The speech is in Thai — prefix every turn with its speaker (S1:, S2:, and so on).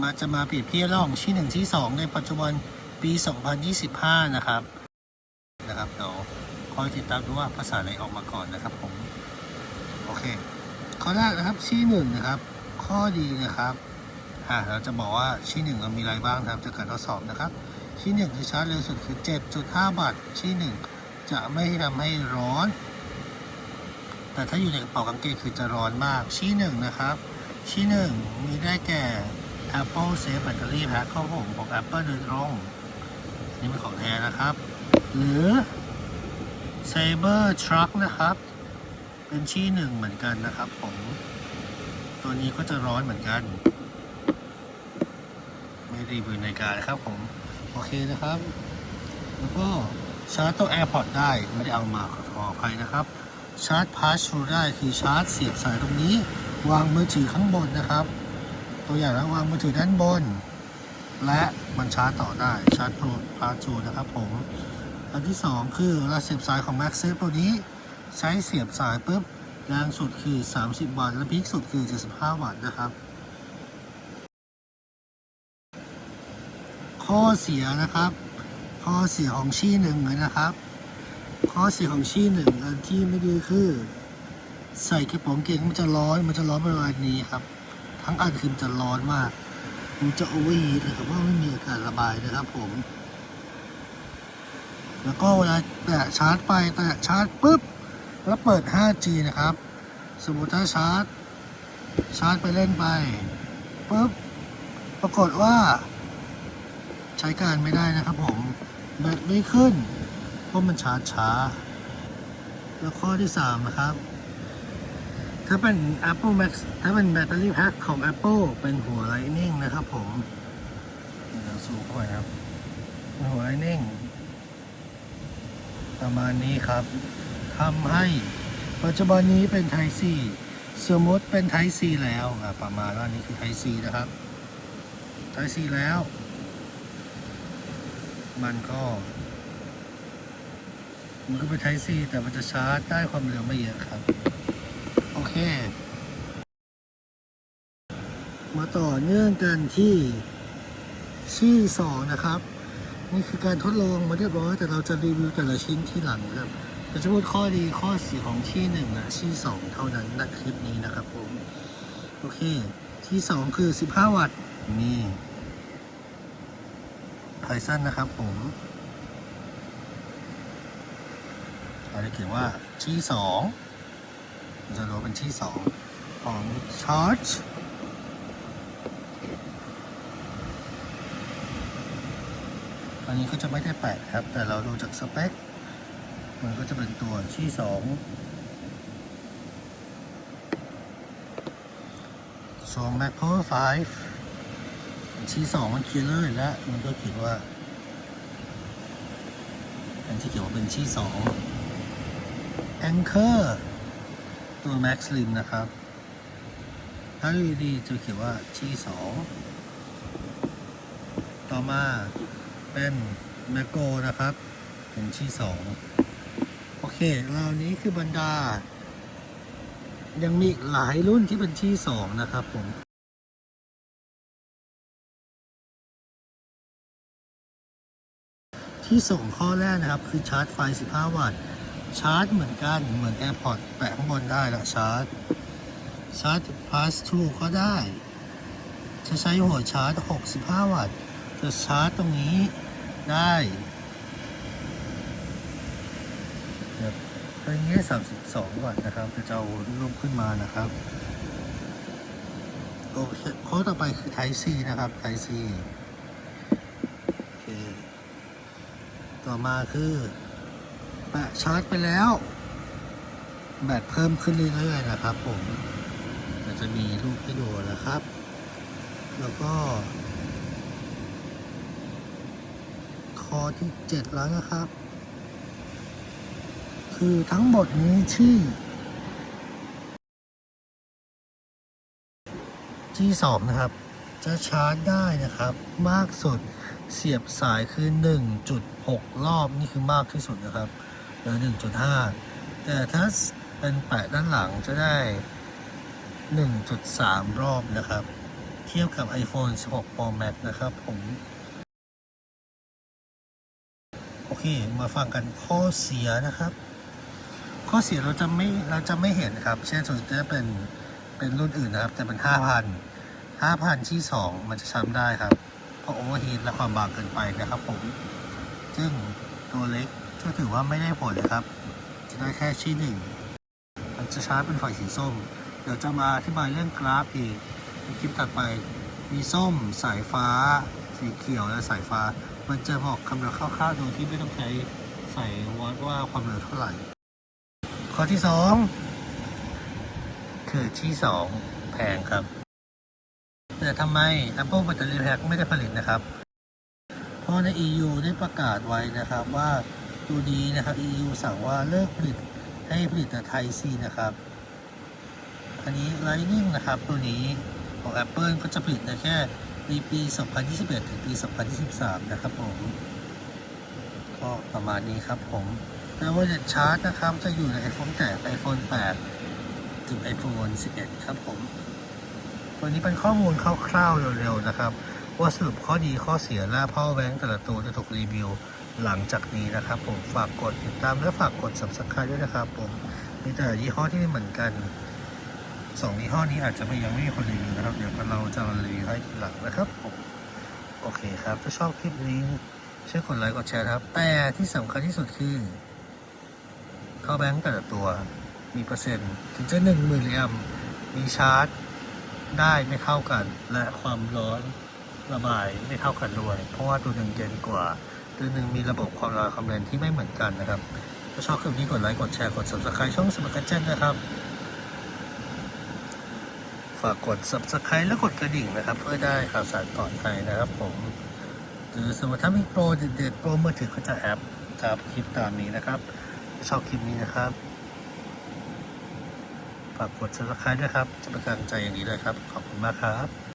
S1: มาจะมาเปรียบเทียบระหว่างที่หนึ่งที่สองในปัจจุบันปี 2025 นะครับนะครับเดี๋ยวคอยติดตามดูว่าภาษาไหนออกมาก่อนนะครับผมโอเค ข้อแรกนะครับที่หนึ่งนะครับ ข้อดีนะครับอ่าเราจะบอกว่าที่หนึ่งเรามีอะไรบ้างครับจากการทดสอบนะครับ ที่หนึ่งคือชาร์จเร็วสุดคือ 7.5วัตต์ที่หนึ่งจะไม่ทำให้ร้อน แต่ถ้าอยู่ในกระเป๋ากางเกงคือจะร้อนมาก ที่หนึ่งนะครับ ที่หนึ่งมีได้แก่ Apple Safe Battery Pack ข้อผมของ Apple โดยตรง นี่เป็นของแท้นะครับ หรือ Saber Truck นะครับ เป็นที่หนึ่งเหมือนกันนะครับผมตัวนี้ก็จะร้อนเหมือนกัน ไม่รีวิวในการนะครับผม โอเคนะครับ แล้วก็ชาร์จตัว AirPod ได้ไม่ได้เอามาขออภัยนะครับ ชาร์จ Pass through ได้คือชาร์จเสียบสายตรงนี้ วางมือถือข้างบนนะครับ ตัวอย่างแล้ววางมือถือด้านบน และมันชาร์จต่อได้ชาร์จ Pro Pass through นะครับผม อันที่สองคือเวลาเสียบสายของ MagSafe ตัวนี้ ใช้เสียบสายปุ๊บแรงสุดคือ 30 วัตต์และพีคสุดคือ 75 วัตต์นะครับ ข้อเสียนะครับ ข้อเสียของชี่หนึ่งเลยนะครับ ข้อเสียของชี่หนึ่งอันที่ไม่ดีคือ ใส่กระโปรงเก่งมันจะร้อนมันจะร้อนประมาณนี้ครับ ทั้งอันคือมันจะร้อนมาก มันจะโอเวอร์ฮีทเลยครับว่าไม่มีอากาศระบายนะครับผม แล้วก็เวลาแตะชาร์จไปแตะชาร์จปุ๊บ แล้วเปิด 5G นะครับ สมมติถ้าชาร์จ ชาร์จไปเล่นไปปุ๊บ ปรากฏว่า ใช้การไม่ได้นะครับผม แบตไม่ขึ้น เพราะมันชาร์จช้า แล้วข้อที่ 3 นะครับ ถ้าเป็น Apple Max ถ้าเป็นแบตเตอรี่แพ็คของ Apple เป็นหัว Lightning นะครับผม เดี๋ยวซูมเข้าไปครับเป็นหัว Lightning ประมาณนี้ครับทำให้ปัจจุบันนี้เป็น Type C สมมติเป็น Type C แล้วอะประมาณว่านี้คือ Type C นะครับ Type C แล้ว มันก็มันก็เป็น Type C แต่มันจะชาร์จได้ความเร็วไม่เยอะครับ เค มาต่อเนื่องกันที่ที่สองนะครับ นี่คือการทดลองมาเรียบร้อยแต่เราจะรีวิวแต่ละชิ้นที่หลังนะครับเราจะพูดข้อดีข้อเสียของที่หนึ่งและที่สองเท่านั้นในคลิปนี้นะครับผม โอเคที่สองคือ 15 วัตต์นี่ไพซันนะครับผมเราจะเขียนว่าที่สอง มันจะรู้เป็นที่สองของ Charge อันนี้ก็จะไม่ได้แปะครับ แต่เราดูจากสเปค มันก็จะเป็นตัวที่สองสอง Mac Power 5ที่สองมันเขียนเลยและมันก็เขียนว่าอันที่เขียนว่าเป็นที่สอง Anchor ตัว Max Slim นะครับถ้าดูดีจะเขียนว่าที่สองต่อมาเป็นแมโกนะครับ เป็นที่สองโอเคเหล่านี้คือบรรดา ยังมีหลายรุ่นที่เป็นที่สองนะครับผมที่ส่งข้อแรกนะครับ คือชาร์จไฟ 15 วัตต์ ชาร์จเหมือนกันเหมือน AirPod แปะข้างบนได้ละชาร์จ ชาร์จ pass through ก็ได้ จะใช้หัวชาร์จ 65 วัตต์ จะชาร์จตรงนี้ได้แบบตรงนี้ 32 วัตต์นะครับจะเอารูปขึ้นมานะครับโอเคข้อต่อไปคือ Type C นะครับ Type C โอเคต่อมาคือ แปะชาร์จไปแล้ว แบตเพิ่มขึ้นเรื่อยๆนะครับผมจะมีรูปให้ดูนะครับ แล้วก็ข้อที่ 7 แล้วนะครับ คือทั้งหมดนี้ที่ที่สองนะครับ จะชาร์จได้นะครับ มากสุดเสียบสายคือ 1.6 รอบนี่คือมากที่สุดนะครับ หรือ 1.5 แต่ถ้าเป็นแปะด้านหลังจะได้ 1.3 รอบนะครับ เทียบกับ iPhone 16 Pro Max นะครับผม โอเค มาฟังกันข้อเสียนะครับ ข้อเสียเราจะไม่เราจะไม่เห็นครับ เช่นส่วนจะเป็นเป็นรุ่นอื่นนะครับ แต่เป็น 5,000 5,000 ที่ 2 มันจะช้ำได้ครับ เพราะโอเวอร์ฮีทและความบางเกินไปนะครับผม ซึ่งตัวเล็ก ก็ถือว่าไม่ได้ผลนะครับ จะได้แค่ชี้หนึ่งมันจะชาร์จเป็นไฟสีส้ม เดี๋ยวจะมาอธิบายเรื่องกราฟอีกในคลิปถัดไป มีส้มสายฟ้า สีเขียวและสายฟ้า มันจะบอกคำนวณคร่าวๆโดยที่ไม่ต้องใช้ใส่วัดว่าความเร็วเท่าไหร่ ข้อที่สองคือที่สองแพงครับแต่ทำไม Apple Battery Pack ไม่ได้ผลิตนะครับ เพราะใน EU ได้ประกาศไว้นะครับว่า ตัวนี้นะครับ EU สั่งว่าเลิกผลิตให้ผลิตแต่ไทยซีนะครับ อันนี้ Lightning นะครับ ตัวนี้ของ Apple ก็จะผลิตในแค่ในปี 2021 ถึงปี 2023 นะครับผม ก็ประมาณนี้ครับผมแต่ว่าจะชาร์จนะครับ จะอยู่ใน iPhone 8 iPhone 8 ถึง iPhone 11 ครับผมตัวนี้เป็นข้อมูลคร่าวๆเร็วๆนะครับ ว่าสรุปข้อดีข้อเสียและพ่อแบงค์แต่ละตัวจะถูกรีวิว หลังจากนี้นะครับ ผมฝากกดติดตามและฝากกด subscribe ด้วยนะครับ ผมมีแต่ยี่ห้อที่ไม่เหมือนกันสองยี่ห้อนี้อาจจะไม่ยังไม่มีคนรีวิวนะครับ เดี๋ยวเราจะรีวิวให้ทีหลังนะครับผมโอเคครับ ถ้าชอบคลิปนี้ช่วยกดไลค์กดแชร์ครับ แต่ที่สำคัญที่สุดคือเข้าแบงค์แต่ละตัวมีเปอร์เซ็นต์ถึงจะหนึ่งหมื่นแอมป์มีชาร์จได้ไม่เท่ากัน และความร้อนระบายไม่เท่ากันด้วย เพราะว่าตัวหนึ่งเย็นกว่า ตัวหนึ่งมีระบบความรอความเร็วที่ไม่เหมือนกันนะครับถ้าชอบคลิปนี้กดไลค์กดแชร์กด subscribe ช่องสมัครกันเจนนะครับ ฝากกด subscribe และกดกระดิ่งนะครับ เพื่อได้ข่าวสารก่อนใครนะครับผมหรือสมมติถ้ามีโปรเด็ดๆโปรมือถือก็จะแอปครับคลิปตามนี้นะครับชอบคลิปนี้นะครับ ฝากกด subscribe ด้วยครับ จะเป็นกำลังใจอย่างนี้เลยครับ ขอบคุณมากครับ